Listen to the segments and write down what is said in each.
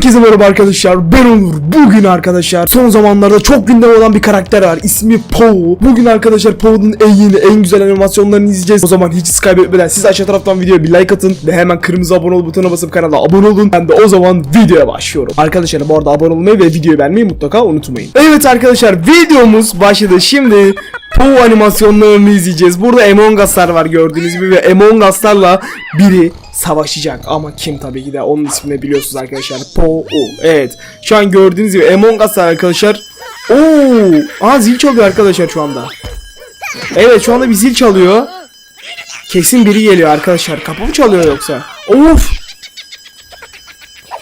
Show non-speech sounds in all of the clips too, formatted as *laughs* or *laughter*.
Herkese merhaba arkadaşlar. Ben Onur. Bugün arkadaşlar son zamanlarda çok gündem olan bir karakter var. İsmi Poe. Bugün arkadaşlar Poe'nun en yeni en güzel animasyonlarını izleyeceğiz. O zaman hiç siz kaybetmeden siz aşağı taraftan videoya bir like atın Ve hemen kırmızı abone ol butonuna basıp kanala abone olun. Ben de o zaman videoya başlıyorum. Arkadaşlar bu arada abone olmayı ve videoyu beğenmeyi mutlaka unutmayın. Evet arkadaşlar videomuz başladı. Şimdi Poe animasyonlarını izleyeceğiz. Burada Among Us'lar var gördüğünüz gibi ve Among Us'larla biri savaşacak. Ama kim tabii ki de onun ismini biliyorsunuz arkadaşlar. Poe. Evet. Şu an gördüğünüz gibi Among Us'lar arkadaşlar. Oo! Aa zil çalıyor arkadaşlar şu anda. Evet şu anda bir zil çalıyor. Kesin biri geliyor arkadaşlar. Kapı mı çalıyor yoksa? Of!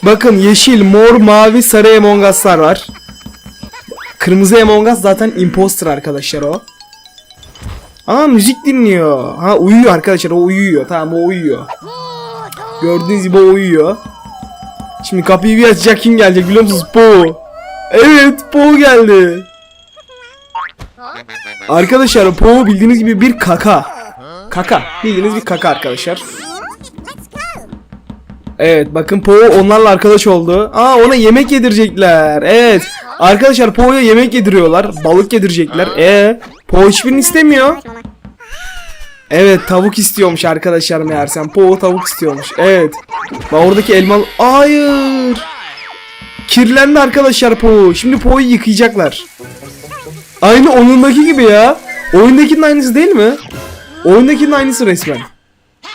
Bakın yeşil, mor, mavi, sarı Among Us'lar var. Kırmızı Among Us zaten imposter arkadaşlar o. Aa müzik dinliyor. Ha uyuyor arkadaşlar o uyuyor. Tamam o uyuyor. Gördüğünüz gibi uyuyor. Şimdi kapıyı bir açacak kim gelecek biliyor musunuz? Poe. Evet Poe geldi. Arkadaşlar Poe bildiğiniz gibi bir kaka. Kaka. Bildiğiniz bir kaka arkadaşlar. Evet bakın Poe onlarla arkadaş oldu. Aa ona yemek yedirecekler. Evet. Arkadaşlar Poe'ya yemek yediriyorlar. Balık yedirecekler. E Poe hiçbirini istemiyor. Evet tavuk istiyormuş arkadaşlar meğersem. Poe tavuk istiyormuş. Evet. Bak oradaki elma... Hayır. Kirlendi arkadaşlar Poe. Şimdi Poe'yu yıkayacaklar. Aynı onundaki gibi ya. Oyundakinin aynısı değil mi? Oyundakinin aynısı resmen.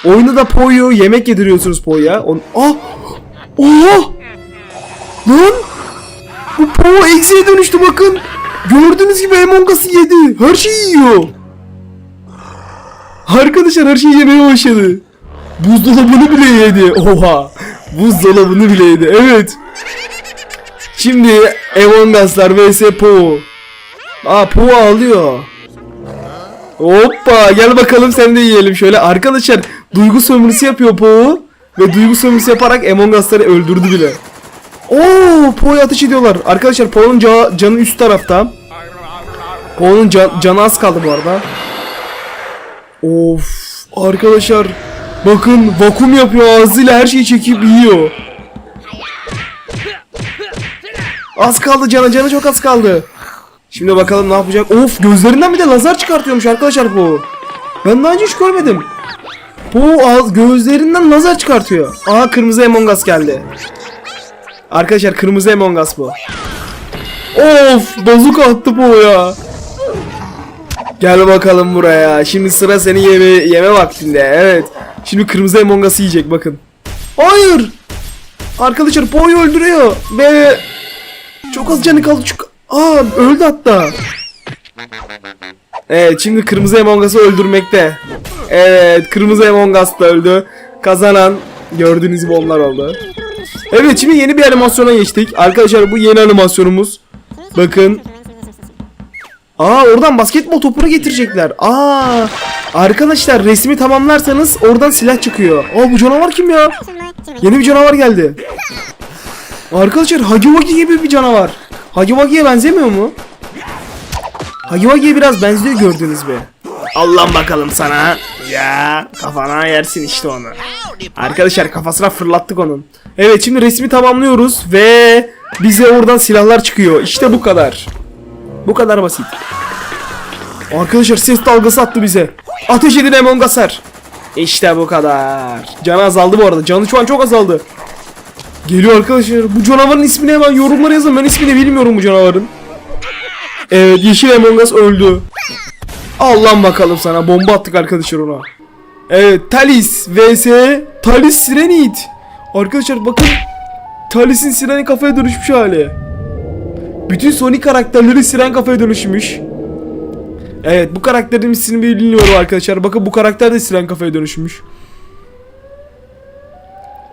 Oyunda da Po'yu yemek yediriyorsunuz Po'ya. On... Ah! Oha! Lan! Bu Po eksiye dönüştü bakın. Gördüğünüz gibi Among Us'ı yedi. Her şeyi yiyor. Arkadaşlar her şeyi yemeye başladı. Buzdolabını bile yedi. Oha! Buzdolabını bile yedi. Evet. Şimdi Among Us'lar vs Po. Aa Po ağlıyor. Hoppa gel bakalım sen de yiyelim şöyle. Arkadaşlar duygu sömürüsü yapıyor Poe. Ve duygu sömürüsü yaparak Among Us'ları öldürdü bile. Oo Poe'ya ateş ediyorlar. Arkadaşlar Poe'nun ca- canı üst tarafta. Poe'nun can- canı az kaldı bu arada. Of arkadaşlar bakın vakum yapıyor ağzıyla her şeyi çekip yiyor. Az kaldı canı canı çok az kaldı. Şimdi bakalım ne yapacak. Of gözlerinden bir de lazer çıkartıyormuş arkadaşlar bu. Ben daha önce hiç görmedim. Bu gözlerinden lazer çıkartıyor. Aha kırmızı Among Us geldi. Arkadaşlar kırmızı Among Us bu. Of bazuka attı bu ya. Gel bakalım buraya. Şimdi sıra seni yeme yeme vaktinde. Evet. Şimdi kırmızı Among Us'ı yiyecek bakın. Hayır. Arkadaşlar Po'yu öldürüyor. Ve çok az canı kaldı. Çok... Aa öldü hatta. Evet şimdi kırmızı Among Us'ı öldürmekte. Evet kırmızı Among Us da öldü. Kazanan gördüğünüz gibi onlar oldu. Evet şimdi yeni bir animasyona geçtik. Arkadaşlar bu yeni animasyonumuz. Bakın. Aa oradan basketbol topunu getirecekler. Aa arkadaşlar resmi tamamlarsanız oradan silah çıkıyor. Aa bu canavar kim ya? Yeni bir canavar geldi. Arkadaşlar Hagiwagi gibi bir canavar. Hagiwagi'ye benzemiyor mu? Hagiwagi'ye biraz benziyor gördüğünüz gibi. Allah bakalım sana. Ya kafana yersin işte onu. Arkadaşlar kafasına fırlattık onun. Evet şimdi resmi tamamlıyoruz ve bize oradan silahlar çıkıyor. İşte bu kadar. Bu kadar basit. Arkadaşlar ses dalgası attı bize. Ateş edin Among Us'lar. İşte bu kadar. Canı azaldı bu arada. Canı şu an çok azaldı. Geliyor arkadaşlar. Bu canavarın ismini hemen yorumlara yazın. Ben ismini bilmiyorum bu canavarın. Evet yeşil Among Us öldü. Allah'ım bakalım sana. Bomba attık arkadaşlar ona. Evet Talis vs Talis Sirenit. Arkadaşlar bakın. Talis'in Siren'i kafaya dönüşmüş hali. Bütün Sonic karakterleri Siren kafaya dönüşmüş. Evet bu karakterin ismini bilmiyorum arkadaşlar. Bakın bu karakter de Siren kafaya dönüşmüş.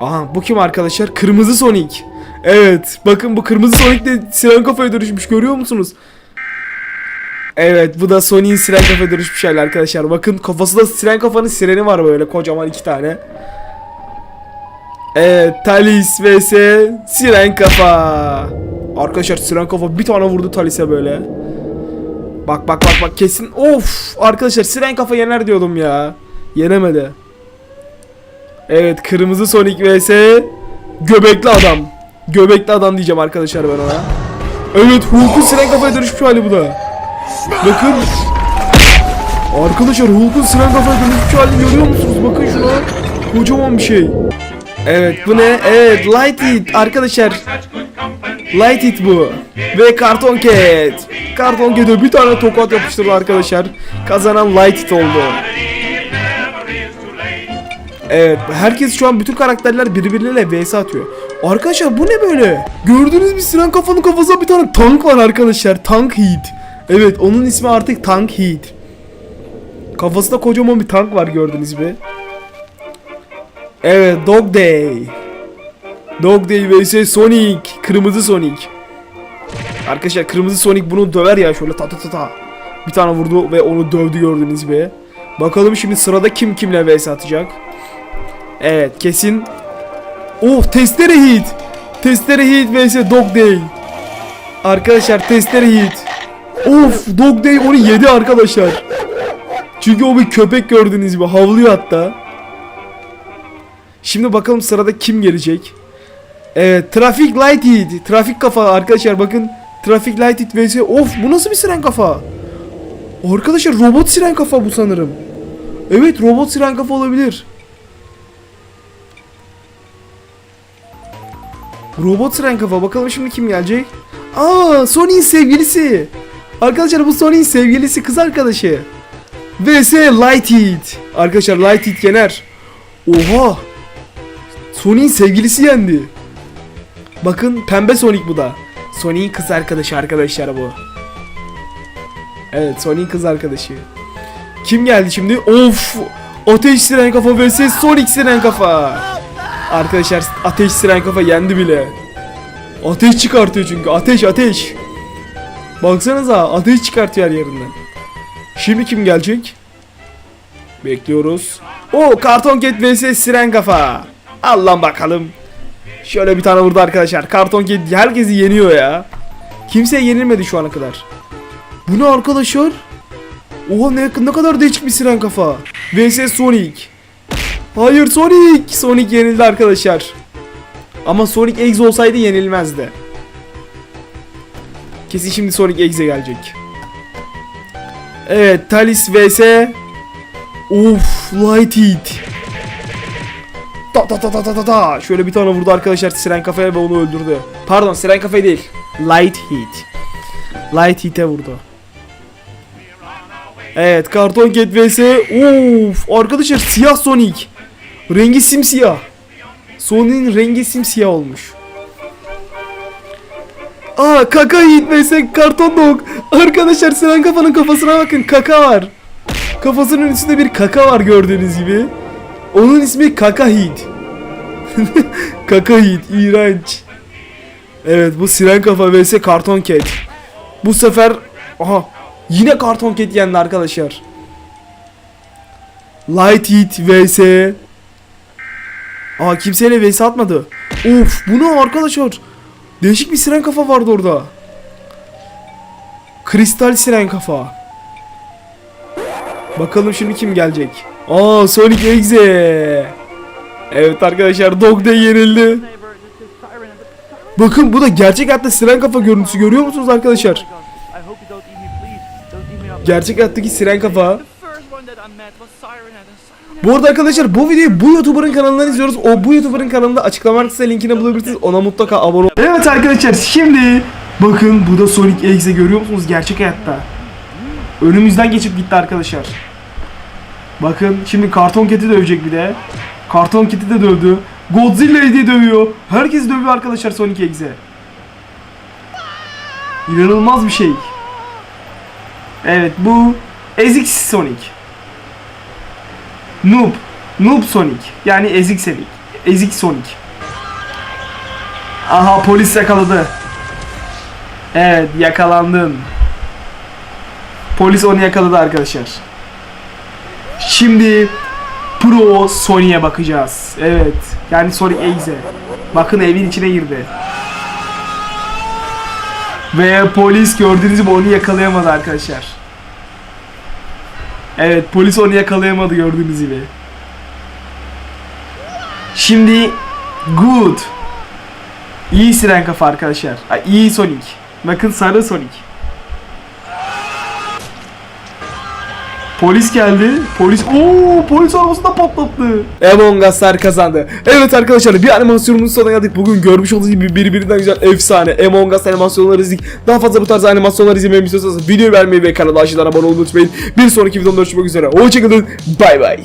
Aha bu kim arkadaşlar? Kırmızı Sonic. Evet bakın bu kırmızı Sonic de Siren kafaya dönüşmüş görüyor musunuz? Evet bu da Sonic'in siren kafa dönüşmüş hali arkadaşlar. Bakın kafası da siren kafanın sireni var böyle kocaman iki tane. Evet Talis vs siren kafa. Arkadaşlar siren kafa bir tane vurdu Talis'e böyle. Bak bak bak bak kesin of arkadaşlar siren kafa yener diyordum ya. Yenemedi. Evet kırmızı Sonic vs göbekli adam. Göbekli adam diyeceğim arkadaşlar ben ona. Evet Hulk'un siren kafaya dönüşmüş hali bu da. Bakın. Arkadaşlar Hulk'un siren kafaya dönüşmüş halini görüyor musunuz? Bakın şuna. Kocaman bir şey. Evet bu ne? Evet Light It arkadaşlar. Light It bu. Ve Karton Cat. Karton Cat'e bir tane tokat yapıştırdı arkadaşlar. Kazanan Light It oldu. Evet herkes şu an bütün karakterler birbirleriyle vs atıyor. Arkadaşlar bu ne böyle? Gördüğünüz bir siren kafanın kafasında bir tane tank var arkadaşlar. Tank Heat. Evet onun ismi artık Tank Heat. Kafasında kocaman bir tank var gördüğünüz gibi. Evet Dog Day. Dog Day vs Sonic. Kırmızı Sonic. Arkadaşlar kırmızı Sonic bunu döver ya şöyle ta ta ta. Bir tane vurdu ve onu dövdü gördüğünüz gibi. Bakalım şimdi sırada kim kimle vs atacak. Evet kesin. Oh testere hit. Testere hit vs Dog Day. Arkadaşlar testere hit. Of Dog Day onu yedi arkadaşlar. Çünkü o bir köpek gördüğünüz gibi havlıyor hatta. Şimdi bakalım sırada kim gelecek. Evet Traffic Light Hit. Trafik kafa arkadaşlar bakın. Traffic Light Hit vs. Of bu nasıl bir siren kafa? Arkadaşlar robot siren kafa bu sanırım. Evet robot siren kafa olabilir. Robot siren kafa bakalım şimdi kim gelecek? Aa Sony'in sevgilisi. Arkadaşlar bu Sony'in sevgilisi kız arkadaşı. vs Light Hit. Arkadaşlar Light Hit yener. Oha. Sony'in sevgilisi yendi. Bakın pembe Sonic bu da. Sonic'in kız arkadaşı arkadaşlar bu. Evet Sonic'in kız arkadaşı. Kim geldi şimdi? Of! Ateş siren kafa vs Sonic siren kafa. Arkadaşlar ateş siren kafa yendi bile. Ateş çıkartıyor çünkü. Ateş ateş. Baksanıza ateş çıkartıyor her yerinden. Şimdi kim gelecek? Bekliyoruz. O karton ket vs siren kafa. Allah bakalım. Şöyle bir tane vurdu arkadaşlar. Karton ket herkesi yeniyor ya. Kimse yenilmedi şu ana kadar. Bu ne arkadaşlar? Oha ne, ne kadar değişik bir siren kafa. vs Sonic. Hayır Sonic. Sonic yenildi arkadaşlar. Ama Sonic Eggs olsaydı yenilmezdi. Kesin şimdi Sonic Eggs'e gelecek. Evet Talis vs Of Light Heat. Ta ta ta ta ta ta ta. Şöyle bir tane vurdu arkadaşlar Siren kafaya ve onu öldürdü. Pardon Siren kafaya değil. Light Heat. Light Heat'e vurdu. Evet Karton Cat vs Of arkadaşlar siyah Sonic. Rengi simsiyah. Sonic'in rengi simsiyah olmuş. Aa kaka Heat vs Karton Dog. Arkadaşlar Siren kafanın kafasına bakın kaka var. Kafasının üstünde bir kaka var gördüğünüz gibi. Onun ismi Kaka Heat. *laughs* kaka Heat iğrenç. Evet bu siren kafa vs karton cat. Bu sefer aha yine karton cat yendi arkadaşlar. Light Heat vs Aa kimseyle vs atmadı. Of bu ne arkadaşlar? Değişik bir siren kafa vardı orada. Kristal siren kafa. Bakalım şimdi kim gelecek? Aa Sonic Exe. Evet arkadaşlar Dog Day yenildi. Bakın bu da gerçek hayatta siren kafa görüntüsü görüyor musunuz arkadaşlar? Gerçek hayattaki siren kafa. Bu arada arkadaşlar bu videoyu bu YouTuber'ın kanalından izliyoruz. O bu YouTuber'ın kanalında açıklama kısmında linkini bulabilirsiniz. Ona mutlaka abone olun. Evet arkadaşlar şimdi bakın bu da Sonic Exe görüyor musunuz gerçek hayatta? Önümüzden geçip gitti arkadaşlar. Bakın şimdi karton keti dövecek bir de. Karton keti de dövdü. Godzilla'yı diye dövüyor. Herkes dövüyor arkadaşlar Sonic Exe. İnanılmaz bir şey. Evet bu ezik Sonic. Noob. Noob Sonic. Yani ezik Sonic. Ezik Sonic. Aha polis yakaladı. Evet yakalandın. Polis onu yakaladı arkadaşlar. Şimdi Pro Sony'e bakacağız. Evet. Yani Sonic Exe. Bakın evin içine girdi. Ve polis gördüğünüz gibi onu yakalayamadı arkadaşlar. Evet polis onu yakalayamadı gördüğünüz gibi. Şimdi Good. İyi siren kafa arkadaşlar. Ay, iyi Sonic. Bakın sarı Sonic. Polis geldi. Polis ooo polis arabası da patlattı. Among Us'lar kazandı. Evet arkadaşlar bir animasyonumuzun sonuna geldik. Bugün görmüş olduğunuz gibi birbirinden güzel efsane Among Us animasyonları izledik. Daha fazla bu tarz animasyonlar izlemeyi istiyorsanız videoyu beğenmeyi ve kanala aşağıdan abone olmayı unutmayın. Bir sonraki videomda görüşmek üzere. Hoşçakalın. Bay bay.